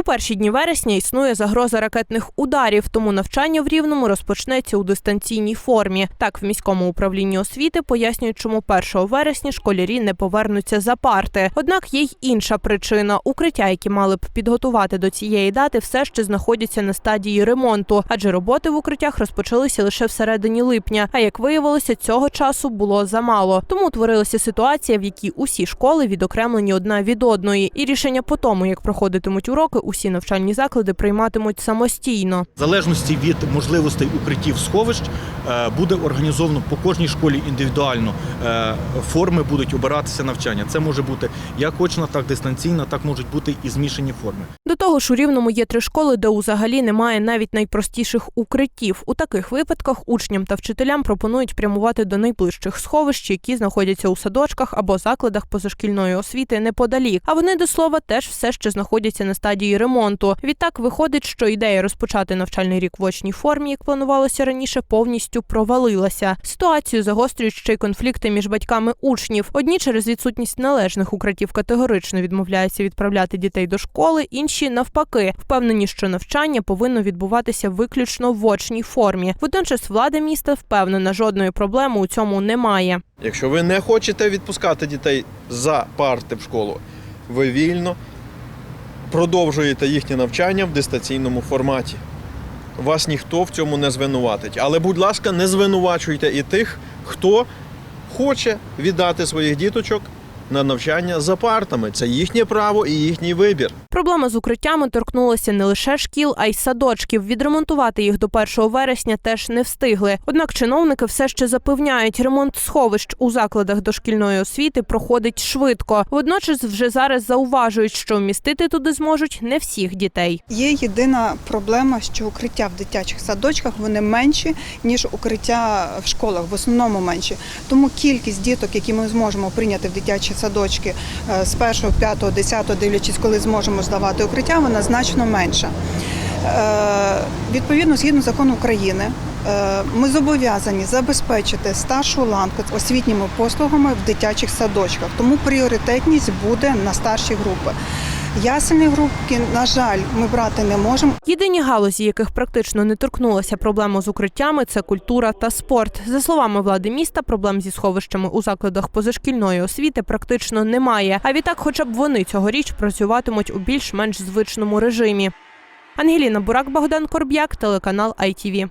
У перші дні вересня існує загроза ракетних ударів, тому навчання в Рівному розпочнеться у дистанційній формі. Так, в міському управлінні освіти пояснюють, чому 1 вересня школярі не повернуться за парти. Однак є й інша причина: укриття, які мали б підготувати до цієї дати, все ще знаходяться на стадії ремонту, адже роботи в укриттях розпочалися лише всередині липня. А як виявилося, цього часу було замало. Тому утворилася ситуація, в якій усі школи відокремлені одна від одної, і рішення по тому, як проходитимуть уроки, усі навчальні заклади прийматимуть самостійно. В залежності від можливостей укриттів сховищ е, буде організовано по кожній школі індивідуально е, форми будуть обиратися навчання. Це може бути як очна, так дистанційна, так можуть бути і змішані форми. Того ж, у рівному є три школи, де взагалі немає навіть найпростіших укриттів. У таких випадках учням та вчителям пропонують прямувати до найближчих сховищ, які знаходяться у садочках або закладах позашкільної освіти неподалік. А вони до слова теж все ще знаходяться на стадії ремонту. Відтак виходить, що ідея розпочати навчальний рік в очній формі, як планувалося раніше, повністю провалилася. Ситуацію загострюють ще й конфлікти між батьками учнів. Одні через відсутність належних укриттів категорично відмовляються відправляти дітей до школи, інші навпаки впевнені, що навчання повинно відбуватися виключно в очній формі. Водночас влада міста впевнена, жодної проблеми у цьому немає. Якщо ви не хочете відпускати дітей за парти в школу, ви вільно продовжуєте їхнє навчання в дистанційному форматі. Вас ніхто в цьому не звинуватить. Але, будь ласка, не звинувачуйте і тих, хто хоче віддати своїх діточок на навчання за партами. Це їхнє право і їхній вибір. Проблема з укриттями торкнулася не лише шкіл, а й садочків. Відремонтувати їх до 1 вересня теж не встигли. Однак чиновники все ще запевняють, ремонт сховищ у закладах дошкільної освіти проходить швидко. Водночас вже зараз зауважують, що вмістити туди зможуть не всіх дітей. Є єдина проблема, що укриття в дитячих садочках вони менші ніж укриття в школах, в основному менші. Тому кількість діток, які ми зможемо прийняти в дитячі садочки е, з 1, 5, 10, дивлячись, коли зможемо здавати укриття, вона значно менша. Е, Відповідно, згідно закону України, е, ми зобов'язані забезпечити старшу ланку освітніми послугами в дитячих садочках. Тому пріоритетність буде на старші групи. Ясельні групки, на жаль, ми брати не можемо. Єдині галузі, яких практично не торкнулася проблема з укриттями, це культура та спорт. За словами влади міста, проблем зі сховищами у закладах позашкільної освіти практично немає. А відтак, хоча б вони цьогоріч працюватимуть у більш-менш звичному режимі. Ангеліна Бурак, Богдан Корб'як, телеканал ITV.